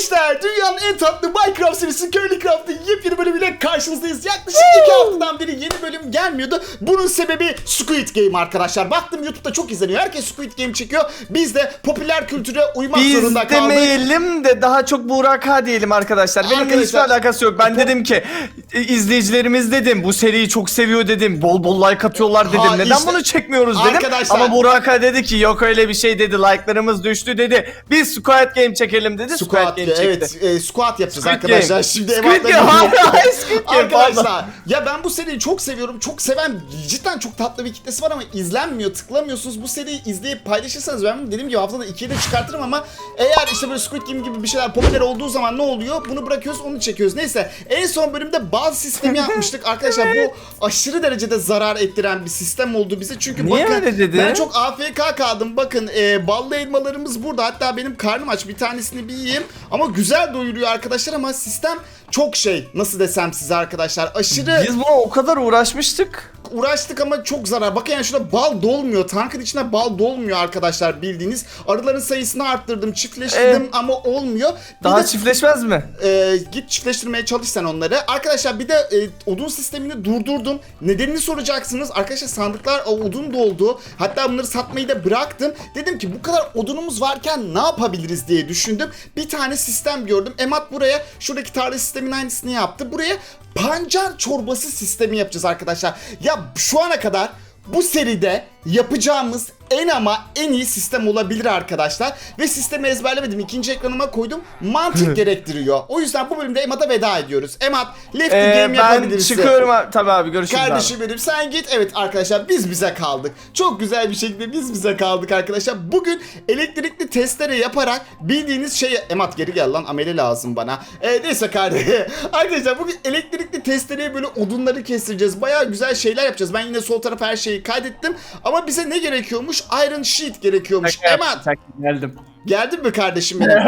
Gençler dünyanın en tatlı Minecraft serisi Curly Craft'ın yepyeni bölümüyle karşınızdayız. Yaklaşık iki haftadan beri yeni bölüm gelmiyordu. Bunun sebebi Squid Game arkadaşlar. Baktım YouTube'da çok izleniyor. Herkes Squid Game çekiyor. Biz de popüler kültüre uymak Biz zorunda kaldık. demeyelim de daha çok Burak diyelim arkadaşlar. Hiçbir Arkadaşlar- alakası yok. Ben dedim ki e, izleyicilerimiz dedim bu seriyi çok seviyor dedim. Bol bol like atıyorlar dedim. Ha, Neden işte- bunu çekmiyoruz dedim. Arkadaşlar- Ama Burak dedi ki yok öyle bir şey dedi. Like'larımız düştü dedi. Biz Squid Game çekelim dedi. Squid, Squat, Game çekti. evet, e, squat yapacağız Squid arkadaşlar. Game. Şimdi Squid Game. Hayır, Squid. Arkadaşlar ya ben bu seriyi çok seviyorum. Çok seven cidden çok tatlı bir kitlesi var ama izlenmiyor, tıklamıyorsunuz. Bu seriyi izleyip paylaşırsanız ben dediğim gibi haftada ikiye de çıkartırım ama eğer işte böyle Squid Game gibi bir şeyler popüler olduğu zaman ne oluyor? Bunu bırakıyoruz, onu çekiyoruz. Neyse en son bölümde bal sistemi yapmıştık. Arkadaşlar bu aşırı derecede zarar ettiren bir sistem oldu bize. Çünkü Niye bakın öyle dedi? ben çok AFK kaldım. Bakın e, ballı elmalarımız burada. Hatta benim karnım aç. Bir tanesini bir yiyeyim. Ama güzel doyuruyor arkadaşlar ama sistem çok şey. Nasıl desem size arkadaşlar. Aşırı Biz buna o kadar uğraşmıştık. Uğraştık ama çok zarar. Bakın yani şurada bal dolmuyor. Tankın içine bal dolmuyor arkadaşlar bildiğiniz. Arıların sayısını arttırdım, çiftleştirdim Ee, ama olmuyor. Bir Daha de- çiftleşmez mi? ee, git çiftleştirmeye çalış sen onları. Arkadaşlar bir de e, odun sistemini durdurdum. Nedenini soracaksınız. Arkadaşlar sandıklar o, odun doldu. Hatta bunları satmayı da bıraktım. Dedim ki bu kadar odunumuz varken ne yapabiliriz diye düşündüm. Bir tane sistem gördüm. Emat buraya şuradaki tarla sistemin aynısını yaptı. Buraya pancar çorbası sistemi yapacağız arkadaşlar. Ya şu ana kadar bu seride yapacağımız en ama en iyi sistem olabilir arkadaşlar. Ve sistemi ezberlemedim. İkinci ekranıma koydum. Mantık gerektiriyor. O yüzden bu bölümde Emat'a veda ediyoruz. Emat, Left the Ee, Game ben yapabilirsin. çıkıyorum abi. Tabii abi görüşürüz abi. Kardeşim benim sen git. Evet arkadaşlar biz bize kaldık. Çok güzel bir şekilde biz bize kaldık arkadaşlar. Bugün elektrikli testere yaparak bildiğiniz şeye... Emat geri gel lan ameli lazım bana. Ee, neyse kardeşim. arkadaşlar bugün elektrikli testereye böyle odunları kestireceğiz. Baya güzel şeyler yapacağız. Ben yine sol tarafa her şeyi kaydettim. Ama bize ne gerekiyormuş? Iron Sheet gerekiyormuş. Şaka yaptım, Emat şaka- geldim. geldin mi kardeşim benim?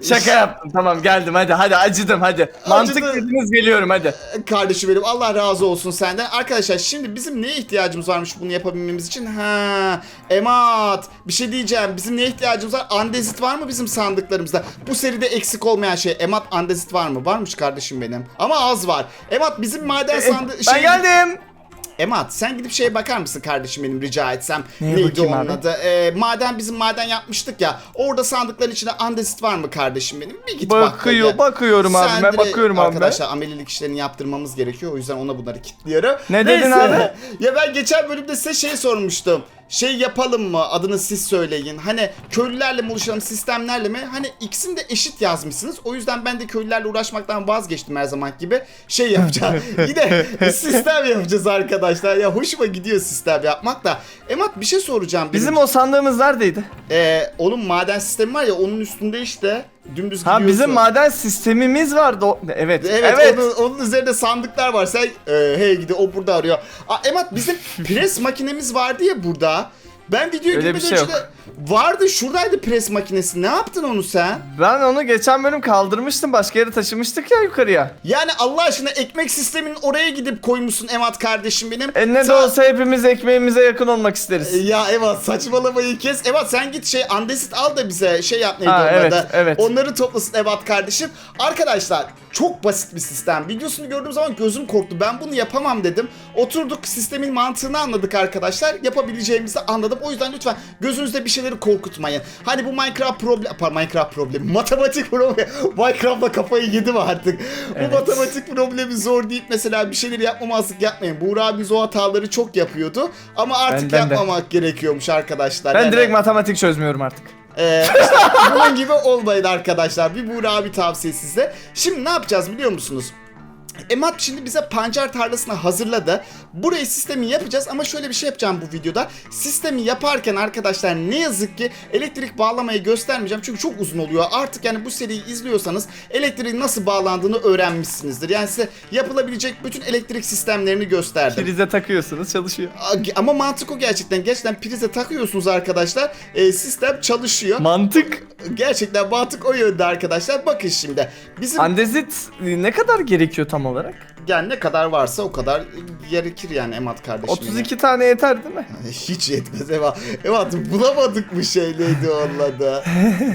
Şaka yaptım tamam geldim hadi hadi acıdım hadi. Mantık Acıdı. dediniz geliyorum hadi. Kardeşim benim Allah razı olsun senden. Arkadaşlar şimdi bizim neye ihtiyacımız varmış bunu yapabilmemiz için? Ha, Emat bir şey diyeceğim. Bizim neye ihtiyacımız var? Andezit var mı bizim sandıklarımızda? Bu seride eksik olmayan şey. Emat andezit var mı? Varmış kardeşim benim. Ama az var. Emat bizim maden sandığı... ben geldim. Emat sen gidip şeye bakar mısın kardeşim benim rica etsem? Neye Neydi onun abi? adı? Ee, maden bizim maden yapmıştık ya. Orada sandıkların içinde andezit var mı kardeşim benim? Bir git bak. Bakıyor, hadi. bakıyorum abi, ben direkt- bakıyorum abi ben. Arkadaşlar amelilik işlerini yaptırmamız gerekiyor. O yüzden ona bunları kilitliyorum. Ne dedin abi? ya ben geçen bölümde size şey sormuştum. Şey yapalım mı? Adını siz söyleyin. Hani köylülerle mi oluşalım, sistemlerle mi? Hani ikisini de eşit yazmışsınız. O yüzden ben de köylülerle uğraşmaktan vazgeçtim her zaman gibi. Şey yapacağım. Yine sistem yapacağız arkadaşlar. Ya hoşuma gidiyor sistem yapmak da. Emat bir şey soracağım. benim. Bizim o sandığımız neredeydi? Ee, onun maden sistemi var ya onun üstünde işte dümdüz Ha gidiyorsun. bizim maden sistemimiz vardı. o- Evet. Evet, Evet. Onun, onun üzerinde sandıklar var. Sen e, hey gidi o burada arıyor. Aa, Emat bizim pres makinemiz vardı ya burada. Ben videoya Öyle bir girmeden şey önce de vardı şuradaydı pres makinesi. Ne yaptın onu sen? Ben onu geçen bölüm kaldırmıştım. Başka yere taşımıştık ya yukarıya. Yani Allah aşkına ekmek sisteminin oraya gidip koymuşsun Emat kardeşim benim. E ne de Sa- olsa hepimiz ekmeğimize yakın olmak E, isteriz. Ya Evat saçmalamayı kes. Evat sen git şey andesit al da bize şey yap neydi Ha, onun evet, evet. Onları toplasın Evat kardeşim. Arkadaşlar çok basit bir sistem. Videosunu gördüğüm zaman gözüm korktu. Ben bunu yapamam dedim. Oturduk sistemin mantığını anladık arkadaşlar. Yapabileceğimizi anladım. O yüzden lütfen gözünüzde bir şeyleri korkutmayın. Hani bu Minecraft problem... Pardon Minecraft problemi. Matematik problemi. Minecraft'la kafayı yedim artık. Evet. Bu matematik problemi zor deyip mesela bir şeyleri yapmamazlık yapmayın. Buğra abimiz o hataları çok yapıyordu. Ama artık Ben- ben de. yapmamak gerekiyormuş arkadaşlar. Ben Yani, direkt matematik çözmüyorum artık. E, işte bunun gibi olmayın arkadaşlar. Bir Buğra abi tavsiye size. Şimdi ne yapacağız biliyor musunuz? Emat şimdi bize pancar tarlasını hazırladı. Burayı sistemi yapacağız ama şöyle bir şey yapacağım bu videoda. Sistemi yaparken arkadaşlar ne yazık ki elektrik bağlamayı göstermeyeceğim. Çünkü çok uzun oluyor. Artık yani bu seriyi izliyorsanız elektriğin nasıl bağlandığını öğrenmişsinizdir. Yani size yapılabilecek bütün elektrik sistemlerini gösterdim. Prize takıyorsunuz çalışıyor. Ama mantık o gerçekten. Gerçekten prize takıyorsunuz arkadaşlar. E, sistem çalışıyor. Mantık. Gerçekten mantık o yönde arkadaşlar. Bakın şimdi. Bizim Andezit ne kadar gerekiyor tam olarak? Yani ne kadar varsa o kadar gerekir yani Emat kardeşim. 32 tane yeter değil mi? Hiç yetmez Emat. Emat bulamadık mı şey neydi onun adı?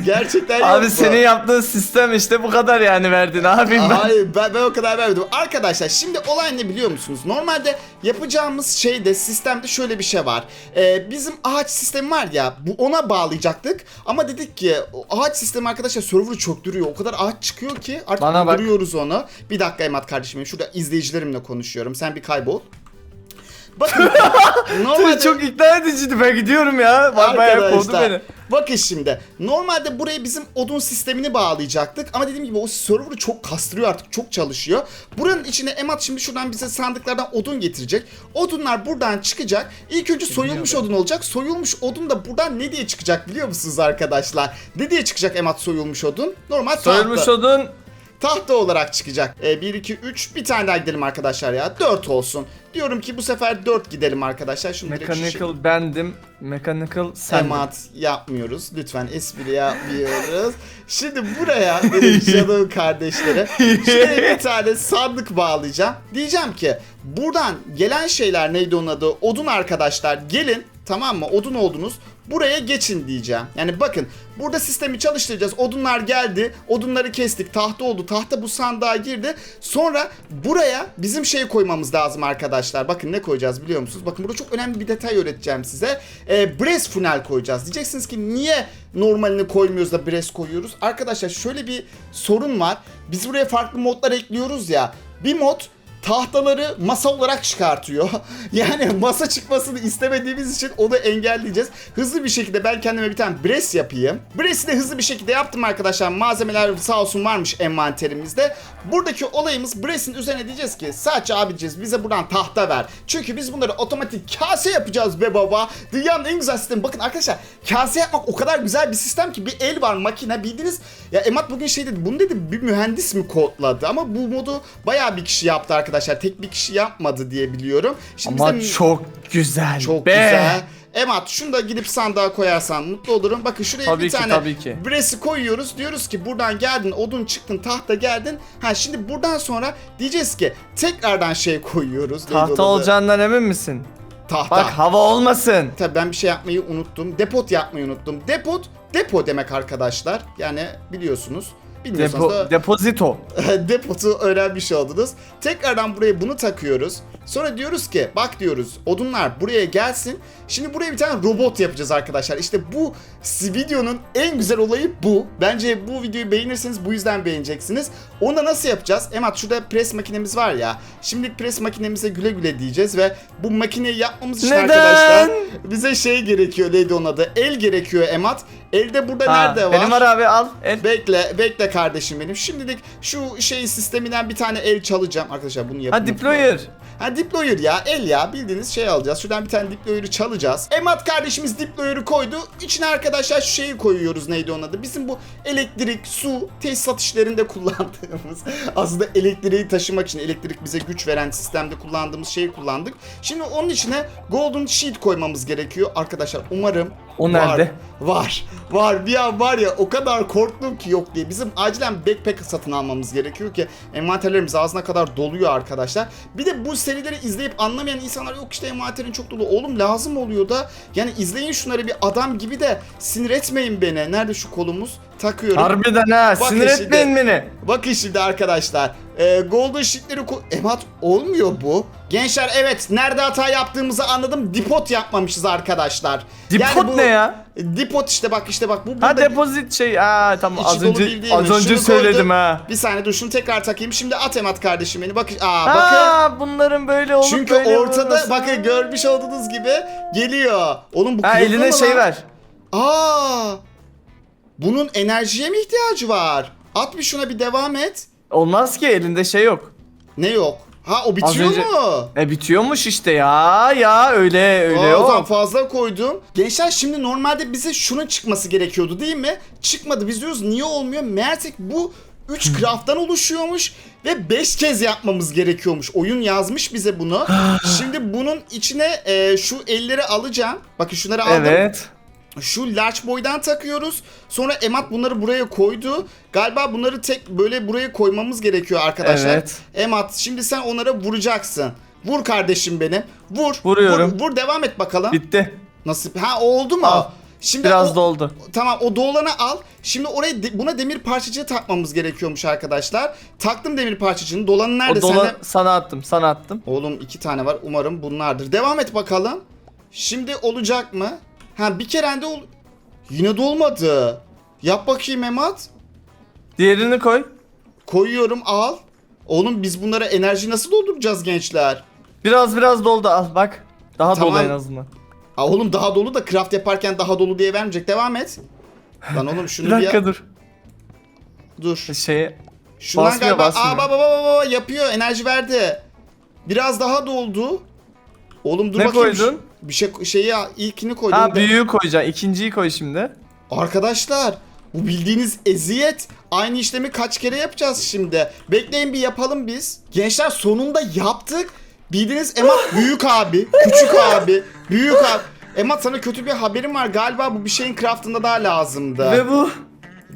Gerçekten Abi senin yaptığın sistem işte bu kadar yani verdin abim ben. Hayır ben, ben o kadar vermedim. Arkadaşlar şimdi olay ne biliyor musunuz? Normalde yapacağımız şeyde sistemde şöyle bir şey var. Ee, bizim ağaç sistemi var ya bu ona bağlayacaktık. Ama dedik ki ağaç sistemi arkadaşlar server'ı çöktürüyor. O kadar ağaç çıkıyor ki artık Bana bak. durduruyoruz onu. Bir dakika Emat kardeşim şurada izleyicilerimle konuşuyorum. Sen bir kaybol. Bakın normalde Çok ikna ediciydi ben gidiyorum ya. Bak bayağı kovdu beni. Bakın şimdi. Normalde buraya bizim odun sistemini bağlayacaktık. Ama dediğim gibi o server'ı çok kastırıyor artık. Çok çalışıyor. Buranın içine Emat şimdi şuradan bize sandıklardan odun getirecek. Odunlar buradan çıkacak. İlk önce soyulmuş odun olacak. Soyulmuş odun da buradan ne diye çıkacak biliyor musunuz arkadaşlar? Ne diye çıkacak Emat soyulmuş odun? Normal Soyulmuş tahta. odun. Tahta olarak çıkacak. E, 1, 2, 3 bir tane daha gidelim arkadaşlar ya. 4 olsun. Diyorum ki bu sefer 4 gidelim arkadaşlar. Şunu şu şey- Mechanical bendim. Mechanical sen. Emat yapmıyoruz. Lütfen espri yapmıyoruz. Şimdi buraya benim canım kardeşlerim. Şuraya bir tane sandık bağlayacağım. Diyeceğim ki buradan gelen şeyler neydi onun adı? Odun arkadaşlar gelin tamam mı? Odun oldunuz. Buraya geçin diyeceğim. Yani bakın burada sistemi çalıştıracağız. Odunlar geldi. Odunları kestik. Tahta oldu. Tahta bu sandığa girdi. Sonra buraya bizim şey koymamız lazım arkadaşlar. Bakın ne koyacağız biliyor musunuz? Bakın burada çok önemli bir detay öğreteceğim size. Ee, brass funnel koyacağız. Diyeceksiniz ki niye normalini koymuyoruz da brass koyuyoruz? Arkadaşlar şöyle bir sorun var. Biz buraya farklı modlar ekliyoruz ya. Bir mod tahtaları masa olarak çıkartıyor. Yani masa çıkmasını istemediğimiz için onu engelleyeceğiz. Hızlı bir şekilde ben kendime bir tane bres yapayım. Bresi de hızlı bir şekilde yaptım arkadaşlar. Malzemeler sağ olsun varmış envanterimizde. Buradaki olayımız bresin üzerine diyeceğiz ki sadece abicez bize buradan tahta ver. Çünkü biz bunları otomatik kase yapacağız be baba. Dünyanın en güzel sistemi. Bakın arkadaşlar kase yapmak o kadar güzel bir sistem ki bir el var makine bildiğiniz. Ya Emat bugün şey dedi bunu dedi bir mühendis mi kodladı ama bu modu bayağı bir kişi yaptı arkadaşlar. Tek bir kişi yapmadı diye biliyorum. Şimdi Ama bize- çok güzel. çok be. güzel. Emat şunu da gidip sandığa koyarsan mutlu olurum. Bakın şuraya Tabii bir ki, tane tabii ki. bresi koyuyoruz. Diyoruz ki buradan geldin, odun çıktın, tahta geldin. Ha şimdi buradan sonra diyeceğiz ki tekrardan şey koyuyoruz. Tahta olacağından emin misin? Tahta. Bak hava olmasın. Tabii ben bir şey yapmayı unuttum. Depot yapmayı unuttum. Depot, depo demek arkadaşlar. Yani biliyorsunuz. Bilmiyorsanız da Depo, depozito. depotu öğrenmiş oldunuz. Tekrardan buraya bunu takıyoruz. Sonra diyoruz ki bak diyoruz odunlar buraya gelsin. Şimdi buraya bir tane robot yapacağız arkadaşlar. İşte bu videonun en güzel olayı bu. Bence bu videoyu beğenirseniz bu yüzden beğeneceksiniz. Onu da nasıl yapacağız? Emat şurada pres makinemiz var ya. Şimdi pres makinemize güle güle diyeceğiz ve bu makineyi yapmamız için Neden? arkadaşlar bize şey gerekiyor neydi onun adı? El gerekiyor Emat. Elde burada Ha, nerede var? Benim var abi al. El. Bekle, bekle kardeşim benim. Şimdilik şu şey sisteminden bir tane el çalacağım. Arkadaşlar bunu yapın. Ha deployer. Ha deployer ya, el ya. Bildiğiniz şey alacağız. Şuradan bir tane deployer'ı çalacağız. Emat kardeşimiz deployer'ı koydu. İçine arkadaşlar şu şeyi koyuyoruz. Neydi onun adı? Bizim bu elektrik, su, tesisat işlerinde kullandığımız aslında elektriği taşımak için elektrik bize güç veren sistemde kullandığımız şeyi kullandık. Şimdi onun içine golden sheet koymamız gerekiyor. Arkadaşlar umarım O var. nerede? Var. Var. Bir an var ya o kadar korktum ki yok diye. Bizim acilen backpack satın almamız gerekiyor ki envanterlerimiz ağzına kadar doluyor arkadaşlar. Bir de bu serileri izleyip anlamayan insanlar yok işte envanterin çok dolu. Oğlum lazım oluyor da. Yani izleyin şunları bir adam gibi de sinir etmeyin beni. Nerede şu kolumuz? Takıyorum. Harbiden ha. Bak Sinir şimdi. etmeyin beni. Bakın şimdi arkadaşlar. E, golden sheet'leri Emat olmuyor bu. Gençler evet nerede hata yaptığımızı anladım. Dipot yapmamışız arkadaşlar. Dipot bu- ne ya? Dipot işte bak işte bak bu Ha depozit şey. Ha tamam az önce az önce Şunu söyledim koydum. ha. Bir saniye dur şunu tekrar takayım. Şimdi at emat kardeşim beni. Bakın aa bakın. Ha bunların böyle olup Çünkü böyle ortada olması. bakın görmüş olduğunuz gibi geliyor. Oğlum bu Ha eline şey lan? ver. Aa! Bunun enerjiye mi ihtiyacı var? At bir şuna bir devam et. Olmaz ki elinde şey yok. Ne yok? Ha o bitiyor önce- mu? E bitiyormuş işte ya ya öyle öyle Aa, o zaman yok. fazla koydum. Gençler şimdi normalde bize şunun çıkması gerekiyordu değil mi? Çıkmadı. Biz diyoruz niye olmuyor? Meğerse bu 3 craft'tan oluşuyormuş ve 5 kez yapmamız gerekiyormuş. Oyun yazmış bize bunu. şimdi bunun içine e, şu elleri alacağım. Bakın şunları aldım. Evet. Şu large boy'dan takıyoruz. Sonra Emat bunları buraya koydu. Galiba bunları tek böyle buraya koymamız gerekiyor arkadaşlar. Evet. Emat şimdi sen onlara vuracaksın. Vur kardeşim benim. Vur. Vuruyorum. Vur, vur devam et bakalım. Bitti. Nasıl? Ha oldu mu? Al. Şimdi Biraz o- doldu. Tamam o doğulanı al. Şimdi oraya de- buna demir parçacığı takmamız gerekiyormuş arkadaşlar. Taktım demir parçacığını. Dolanı nerede O dola sende? sana attım, sana attım. Oğlum iki tane var. Umarım bunlardır. Devam et bakalım. Şimdi olacak mı? Ha bir kere de ol... Yine de olmadı. Yap bakayım Emat. Diğerini koy. Koyuyorum al. Oğlum biz bunlara enerji nasıl dolduracağız gençler? Biraz biraz doldu al bak. Daha Tamam. dolu en azından. Aa, oğlum daha dolu da craft yaparken daha dolu diye vermeyecek. Devam et. Lan oğlum şunu Bir bir, dakika dur. Dur. Şeye Şundan Basmıyor, galiba basmıyor. aa baba baba baba yapıyor enerji verdi. Biraz daha doldu. Oğlum dur Ne bakayım. koydun? Bir şey şeyi ilkini koydum. ha büyüğü koyacaksın. ikinciyi koy şimdi. Arkadaşlar bu bildiğiniz eziyet. Aynı işlemi kaç kere yapacağız şimdi? Bekleyin bir yapalım biz. Gençler sonunda yaptık. Bildiğiniz Emat büyük abi, küçük abi, büyük abi. Emat sana kötü bir haberim var. Galiba bu bir şeyin craftında daha lazımdı. Ve bu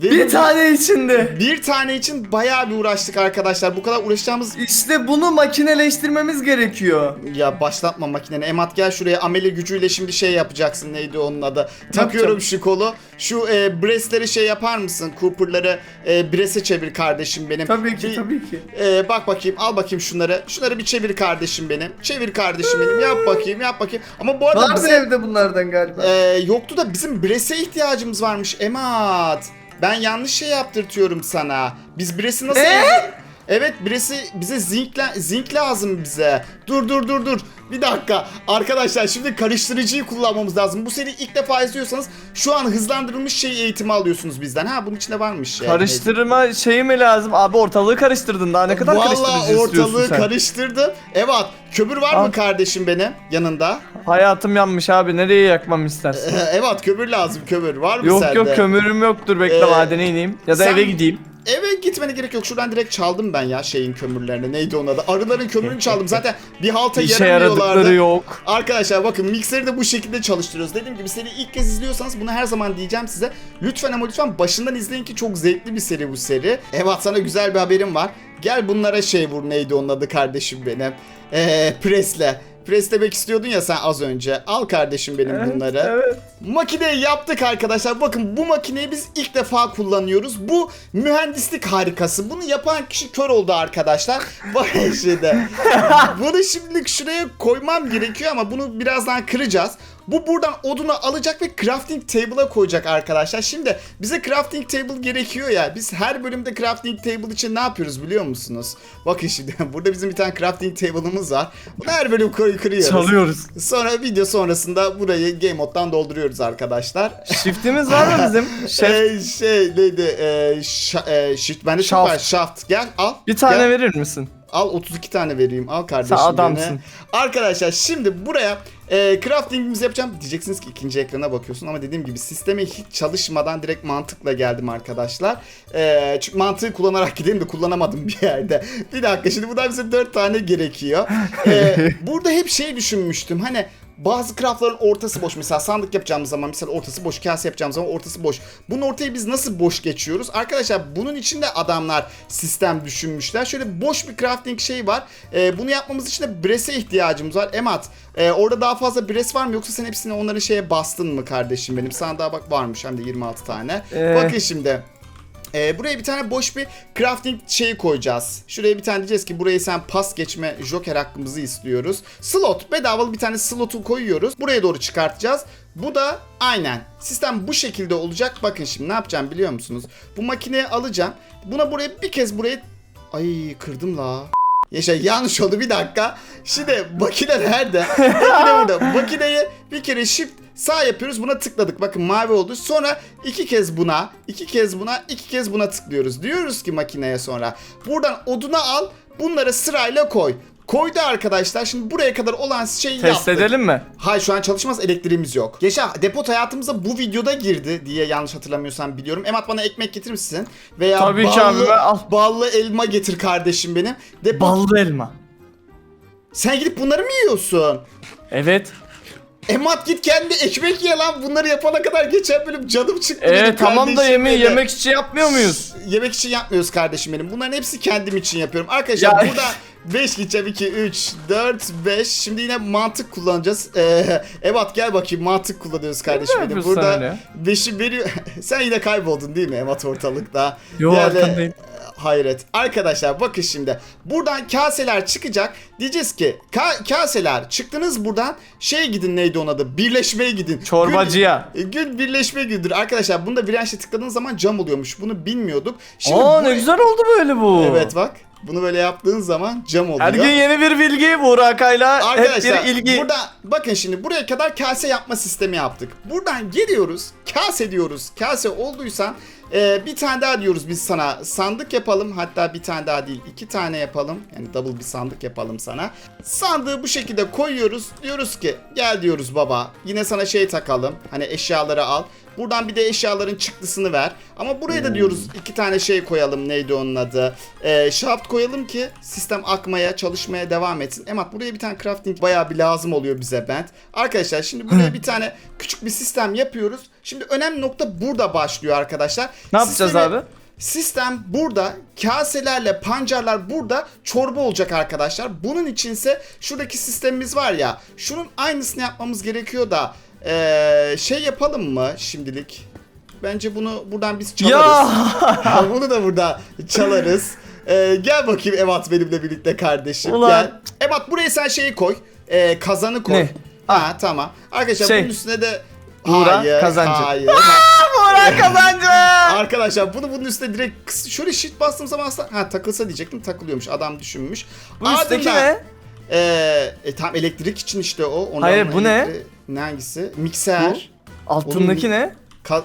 Ve bir tane içinde. bir tane için bayağı bir uğraştık arkadaşlar. Bu kadar uğraşacağımız İşte bunu makineleştirmemiz gerekiyor. Ya başlatma makineni. Emat gel şuraya amele gücüyle şimdi şey yapacaksın. Neydi onun adı? Takıyorum şu kolu. Şu e, brace'leri şey yapar mısın? Cooper'ları e, brace'e çevir kardeşim benim. Tabii ki Bir- tabii ki. e, bak bakayım al bakayım şunları. Şunları bir çevir kardeşim benim. Çevir kardeşim benim. Yap bakayım yap bakayım. Ama bu arada Vardı bize, evde bunlardan galiba. e, yoktu da bizim brace'e ihtiyacımız varmış Emat. Ben yanlış şey yaptırtıyorum sana. Biz brace'i nasıl... Ee? Evet birisi bize zinc, la- zinc lazım bize. Dur dur dur dur. Bir dakika. Arkadaşlar şimdi karıştırıcıyı kullanmamız lazım. Bu seri ilk defa izliyorsanız şu an hızlandırılmış şey eğitimi alıyorsunuz bizden. Ha bunun içinde varmış şey. Karıştırma şeyi mi lazım? Abi ortalığı karıştırdın daha ne kadar karıştırıcı Valla istiyorsun ortalığı sen? karıştırdı. Evet. Kömür var Al. mı kardeşim benim yanında? Hayatım yanmış abi nereye yakmam istersin? evet kömür lazım kömür. Var mı yok sende? yok kömürüm yoktur bekle Ee, madene ineyim. Ya da sen- eve gideyim. Eve gitmene gerek yok. Şuradan direkt çaldım ben ya şeyin kömürlerini. Neydi onun adı? Arıların kömürünü çaldım. Zaten bir halta İşe yaramıyorlardı. yok. Arkadaşlar bakın mikseri de bu şekilde çalıştırıyoruz. Dediğim gibi seri ilk kez izliyorsanız bunu her zaman diyeceğim size. Lütfen ama lütfen başından izleyin ki çok zevkli bir seri bu seri. Evet sana güzel bir haberim var. Gel bunlara şey vur neydi onun adı kardeşim benim. Eee presle. Preslemek istiyordun ya sen az önce. Al kardeşim benim Evet, bunları. evet. Makineyi yaptık arkadaşlar. Bakın bu makineyi biz ilk defa kullanıyoruz. Bu mühendislik harikası. Bunu yapan kişi kör oldu arkadaşlar. Bakın şimdi. bunu şimdilik şuraya koymam gerekiyor ama bunu birazdan kıracağız. Bu buradan odunu alacak ve crafting table'a koyacak arkadaşlar. Şimdi bize crafting table gerekiyor ya. Biz her bölümde crafting table için ne yapıyoruz biliyor musunuz? Bakın şimdi burada bizim bir tane crafting table'ımız var. Bunu her bölüm kır- kırıyoruz. Çalıyoruz. Sonra video sonrasında burayı game moddan dolduruyoruz arkadaşlar. Shift'imiz var mı bizim? Ee, şey neydi? Ee, şa- e, shift bende çok Shaft. var. Shaft. Gel al. Bir tane Gel. verir misin? Al 32 tane vereyim. Al kardeşim. Sen adamsın. beni. Arkadaşlar şimdi buraya e, craftingimizi yapacağım. Diyeceksiniz ki ikinci ekrana bakıyorsun ama dediğim gibi sisteme hiç çalışmadan direkt mantıkla geldim arkadaşlar. E, çünkü mantığı kullanarak gideyim de kullanamadım bir yerde. Bir dakika şimdi buradan bize 4 tane gerekiyor. E, burada hep şey düşünmüştüm. Hani bazı craftların ortası boş. Mesela sandık yapacağımız zaman mesela ortası boş. Kase yapacağımız zaman ortası boş. Bunun ortaya biz nasıl boş geçiyoruz? Arkadaşlar bunun için de adamlar sistem düşünmüşler. Şöyle boş bir crafting şey var. Ee, bunu yapmamız için de brese ihtiyacımız var. Emat e, orada daha fazla bres var mı? Yoksa sen hepsini onları şeye bastın mı kardeşim benim? Sana daha bak varmış hem de 26 tane. Ee. Bakın şimdi. Ee, buraya bir tane boş bir crafting şeyi koyacağız. Şuraya bir tane diyeceğiz ki buraya sen pas geçme joker hakkımızı istiyoruz. Slot bedavalı bir tane slotu koyuyoruz. Buraya doğru çıkartacağız. Bu da aynen. Sistem bu şekilde olacak. Bakın şimdi ne yapacağım biliyor musunuz? Bu makineyi alacağım. Buna buraya bir kez buraya... Ay kırdım la. Yaşa yanlış oldu bir dakika. Şimdi makine nerede? Makine burada. Makineyi bir kere shift sağ yapıyoruz. Buna tıkladık. Bakın mavi oldu. Sonra iki kez buna, iki kez buna, iki kez buna tıklıyoruz. Diyoruz ki makineye sonra. Buradan oduna al. Bunları sırayla koy. Koydu arkadaşlar. Şimdi buraya kadar olan şeyi Test yaptık. edelim mi? Hayır şu an çalışmaz elektriğimiz yok. Yaşa depot hayatımıza bu videoda girdi diye yanlış hatırlamıyorsam biliyorum. Emat bana ekmek getirir misin? Veya Tabii ki ballı, abi, ben al. ballı elma getir kardeşim benim. Depot... Ballı elma. Sen gidip bunları mı yiyorsun? Evet. Emat git kendi ekmek ye lan. Bunları yapana kadar geçen bölüm canım çıktı. Ee tamam da kardeşim yemeği dedi. yemek için yapmıyor muyuz? Yemek için yapmıyoruz kardeşim benim. Bunların hepsi kendim için yapıyorum. Arkadaşlar Ya- burada 5 gideceğim 2, 3, 4, 5. Şimdi yine mantık kullanacağız. Ee, Ebat gel bakayım mantık kullanıyoruz kardeşim Ne benim. yapıyorsun Burada ya? 5'i veriyor. sen yine kayboldun değil mi Ebat ortalıkta? Yo, arkandayım. Hayret. Arkadaşlar bakın şimdi. Buradan kaseler çıkacak. Diyeceğiz ki ka- kaseler çıktınız buradan. Şey gidin neydi onun adı? Birleşmeye gidin. Çorbacıya. Gün, gün birleşme gündür. Arkadaşlar bunda virençle tıkladığınız zaman cam oluyormuş. Bunu bilmiyorduk. Aa bu- ne güzel oldu böyle bu. Evet bak. Bunu böyle yaptığın zaman cam oluyor. Her gün yeni bir bilgi Burakay'la hep bir ilgi. burada bakın şimdi buraya kadar kase yapma sistemi yaptık. Buradan geliyoruz kase diyoruz. Kase olduysan e, bir tane daha diyoruz biz sana sandık yapalım. Hatta bir tane daha değil iki tane yapalım. Yani double bir sandık yapalım sana. Sandığı bu şekilde koyuyoruz. Diyoruz ki gel diyoruz baba. Yine sana şey takalım. Hani eşyaları al. Buradan bir de eşyaların çıktısını ver. Ama buraya da diyoruz iki tane şey koyalım. Neydi onun adı? Ee, shaft koyalım ki sistem akmaya, çalışmaya devam etsin. Emat buraya bir tane crafting bayağı bir lazım oluyor bize bent. Arkadaşlar şimdi buraya bir tane küçük bir sistem yapıyoruz. Şimdi önemli nokta burada başlıyor arkadaşlar. Ne yapacağız Sistemi- abi? Sistem burada, kaselerle pancarlar burada çorba olacak arkadaşlar. Bunun içinse şuradaki sistemimiz var ya, şunun aynısını yapmamız gerekiyor da eee, şey yapalım mı şimdilik? Bence bunu buradan biz çalarız. Ya bunu da burada çalarız. Eee, gel bakayım Evat benimle birlikte kardeşim. Ulan. Gel. Evat buraya sen şeyi koy. Eee, kazanı koy. Ne? Ha tamam. Arkadaşlar Şey. bunun üstüne de Buğra hayır, kazancı. hayır. Burak kazancı. Arkadaşlar bunu bunun üstüne direkt kıs- şöyle shift bastığım zaman aslında ha takılsa diyecektim takılıyormuş adam düşünmüş. Bu üstteki Ardından, ne? Eee e, tam elektrik için işte o. Ondan Hayır, bu ne? elektri- Ne hangisi? Mikser. Altındaki ne? Ka-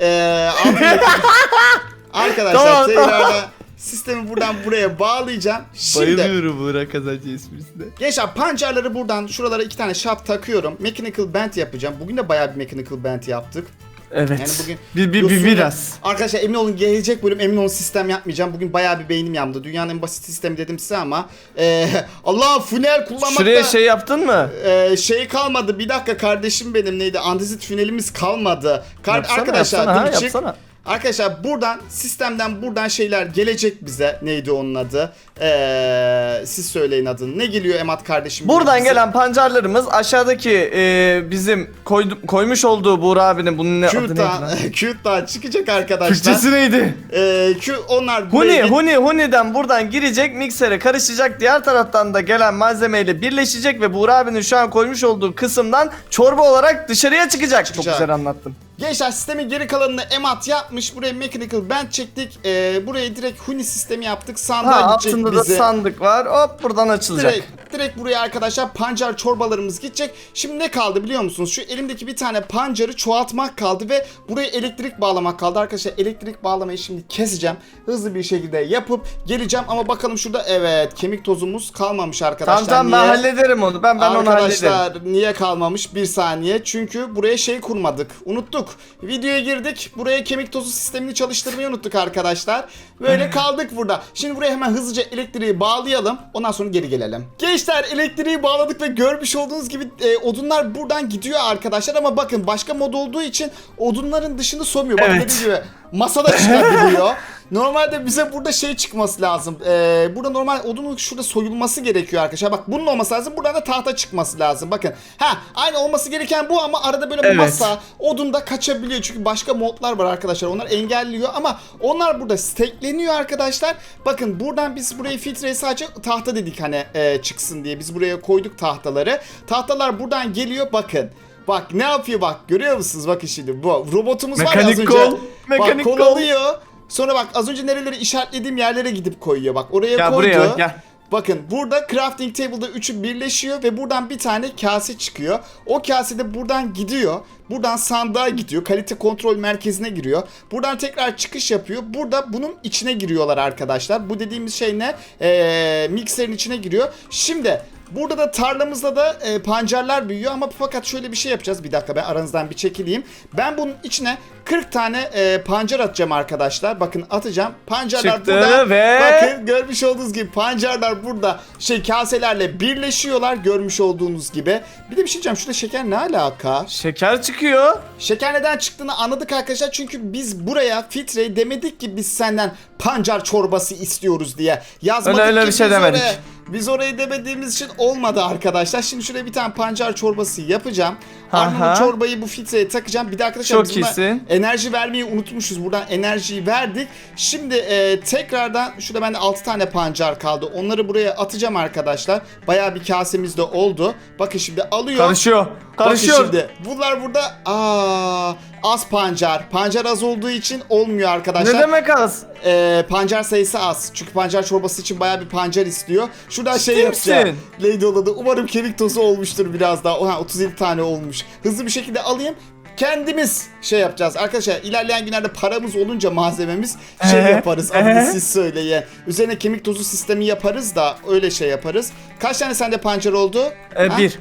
Eee altındaki- Arkadaşlar Tamam, tekrardan sistemi buradan buraya bağlayacağım. Şimdi Burak kazancı esprisine. Gençler pancarları buradan şuralara iki tane shaft takıyorum. Mechanical band yapacağım. Bugün de bayağı bir mechanical band yaptık. Evet. Yani bugün bir, bir, bir, biraz. Arkadaşlar emin olun gelecek bölüm emin olun sistem yapmayacağım. Bugün bayağı bir beynim yandı. Dünyanın en basit sistemi dedim size ama eee Allah funel kullanmakta Şuraya şey yaptın mı? eee, şey kalmadı. Bir dakika kardeşim benim neydi? Andezit funelimiz kalmadı. Kar- Yapsana, arkadaşlar yapsana, ha, yapsana. Arkadaşlar buradan sistemden buradan şeyler gelecek bize. Neydi onun adı? Eee, siz söyleyin adını. Ne geliyor Emat kardeşim? Buradan bize? gelen pancarlarımız aşağıdaki e, bizim koydu- koymuş olduğu Buğra abinin bunun ne adı neydi Q'dan çıkacak arkadaşlar. Türkçesi neydi? Eee, Q onlar Huni, Huni, Huni'den buradan girecek, miksere karışacak. Diğer taraftan da gelen malzemeyle birleşecek ve Buğra abinin şu an koymuş olduğu kısımdan çorba olarak dışarıya çıkacak. Çok Çıkacak. güzel anlattım. Gençler sistemin geri kalanını emat yapmış. Buraya mechanical band çektik. Ee, buraya direkt huni sistemi yaptık. Sandığa Ha, gidecek altında da bizi. sandık var. Hop buradan açılacak. Direkt, direkt buraya arkadaşlar pancar çorbalarımız gidecek. Şimdi ne kaldı biliyor musunuz? Şu elimdeki bir tane pancarı çoğaltmak kaldı ve buraya elektrik bağlamak kaldı. Arkadaşlar elektrik bağlamayı şimdi keseceğim. Hızlı bir şekilde yapıp geleceğim ama bakalım şurada evet kemik tozumuz kalmamış arkadaşlar. Tamam tamam ben Niye? hallederim onu. Ben ben onu hallederim. Arkadaşlar niye kalmamış bir saniye çünkü buraya şey kurmadık unuttuk videoya girdik. Buraya kemik tozu sistemini çalıştırmayı unuttuk arkadaşlar. Böyle kaldık burada. Şimdi buraya hemen hızlıca elektriği bağlayalım. Ondan sonra geri gelelim. Gençler elektriği bağladık ve görmüş olduğunuz gibi e, odunlar buradan gidiyor arkadaşlar. Ama bakın başka mod olduğu için odunların dışını somuyor. Bakın Evet. dediğim gibi masada çıkabiliyor Normalde bize burada şey çıkması lazım. Ee, burada normal odunun şurada soyulması gerekiyor arkadaşlar. Bak bunun olması lazım. Buradan da tahta çıkması lazım. Bakın. Ha aynı olması gereken bu ama arada böyle Evet. masa odun da kaçabiliyor. Çünkü başka modlar var arkadaşlar. Onlar engelliyor ama onlar burada stackleniyor arkadaşlar. Bakın buradan biz burayı filtreye sadece tahta dedik hani e, çıksın diye. Biz buraya koyduk tahtaları. Tahtalar buradan geliyor bakın. Bak ne yapıyor bak görüyor musunuz? Bakın şimdi bu robotumuz var ya az Mekanik önce. kol, bak mekanik kol kol. alıyor. Sonra bak az önce nereleri işaretlediğim yerlere gidip koyuyor. Bak oraya Gel koydu. buraya bak, gel. Bakın burada crafting table'da üçü birleşiyor ve buradan bir tane kase çıkıyor. O kase de buradan gidiyor. Buradan sandığa gidiyor. Kalite kontrol merkezine giriyor. Buradan tekrar çıkış yapıyor. Burada bunun içine giriyorlar arkadaşlar. Bu dediğimiz şey ne? Ee, mikserin içine giriyor. Şimdi Burada da tarlamızda da e, pancarlar büyüyor ama fakat şöyle bir şey yapacağız. Bir dakika ben aranızdan bir çekileyim. Ben bunun içine 40 tane e, pancar atacağım arkadaşlar. Bakın atacağım. Pancarlar Çıktı burada. ve- Bakın görmüş olduğunuz gibi pancarlar burada şey kaselerle birleşiyorlar. Görmüş olduğunuz gibi. Bir de bir şey diyeceğim. Şurada şeker ne alaka? Şeker çıkıyor. Şeker neden çıktığını anladık arkadaşlar. Çünkü biz buraya filtreye demedik ki biz senden pancar çorbası istiyoruz diye. Yazmadık Öyle- öyle ki bir şey biz demedik. Oraya, biz orayı demediğimiz için olmadı arkadaşlar. Şimdi şuraya bir tane pancar çorbası yapacağım. Ardından çorbayı bu filtreye takacağım. Bir de arkadaşlar Çok biz iyisin. enerji vermeyi unutmuşuz. Buradan enerjiyi verdik. Şimdi e, tekrardan şurada bende 6 tane pancar kaldı. Onları buraya atacağım arkadaşlar. Bayağı bir kasemiz de oldu. Bakın şimdi alıyor. Karışıyor. Karışıyor. Bakın şimdi bunlar burada aa az pancar. Pancar az olduğu için olmuyor arkadaşlar. Ne demek az? Ee, pancar sayısı az. Çünkü pancar çorbası için bayağı bir pancar istiyor. Şuradan şey Ciddi yapacağım. misin? Lady oladı. Umarım kemik tozu olmuştur biraz daha. Oha 37 tane olmuş. Hızlı bir şekilde alayım. Kendimiz şey yapacağız. Arkadaşlar ilerleyen günlerde paramız olunca malzememiz şey Ee? yaparız. Ee? Adını siz söyleyin. Üzerine kemik tozu sistemi yaparız da öyle şey yaparız. Kaç tane sende pancar oldu? Ee, Ha? bir.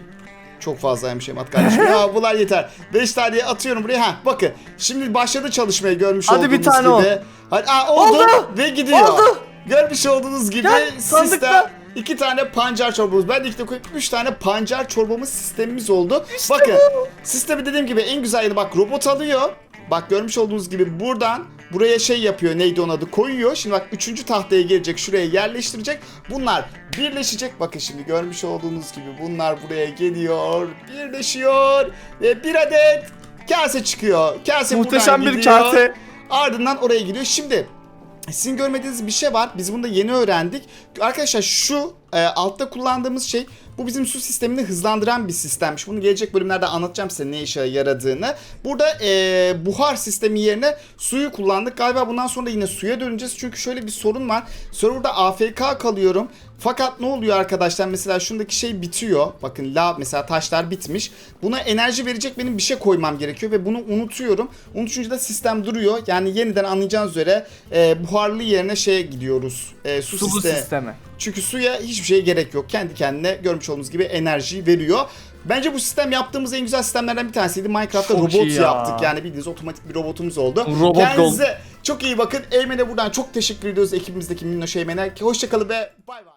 Çok fazlaymış Emat kardeşim. ya bunlar yeter. 5 tane atıyorum buraya. Ha bakın. Şimdi başladı çalışmaya görmüş Hadi olduğunuz bir tane gibi. ol. Hadi, aa, oldu. Oldu. Ve gidiyor. Oldu. Görmüş olduğunuz gibi Gel, sandıkta. sistem iki tane pancar çorbamız. Ben de iki de üç tane pancar çorbamız sistemimiz oldu. Bakın sistemi dediğim gibi en güzel yanı bak robot alıyor. Bak görmüş olduğunuz gibi buradan buraya şey yapıyor neydi onun adı koyuyor. Şimdi bak üçüncü tahtaya gelecek şuraya yerleştirecek. Bunlar birleşecek. Bakın şimdi görmüş olduğunuz gibi bunlar buraya geliyor. Birleşiyor. Ve bir adet kase çıkıyor. Kase Muhteşem bir gidiyor. kase. Ardından oraya gidiyor. Şimdi sizin görmediğiniz bir şey var. Biz bunu da yeni öğrendik. Arkadaşlar şu e, altta kullandığımız şey bu bizim su sistemini hızlandıran bir sistemmiş. Bunu gelecek bölümlerde anlatacağım size ne işe yaradığını. Burada e, buhar sistemi yerine suyu kullandık. Galiba bundan sonra yine suya döneceğiz. Çünkü şöyle bir sorun var. Serverda AFK kalıyorum. Fakat ne oluyor arkadaşlar? Mesela şundaki şey bitiyor. Bakın la mesela taşlar bitmiş. Buna enerji verecek benim bir şey koymam gerekiyor ve bunu unutuyorum. Unutunca da sistem duruyor. Yani yeniden anlayacağınız üzere e, buharlı yerine şeye gidiyoruz. E, su, Su bu sistemi. sistemi. Çünkü suya hiçbir şeye gerek yok. Kendi kendine görmüş olduğunuz gibi enerji veriyor. Bence bu sistem yaptığımız en güzel sistemlerden bir tanesiydi. Minecraft'ta Çok robot ya. yaptık. Yani bildiğiniz otomatik bir robotumuz oldu. Robot Kendinize çok iyi bakın. Eymen'e buradan çok teşekkür ediyoruz ekibimizdeki Minnoş Eymen'e. Hoşçakalın ve bay bay.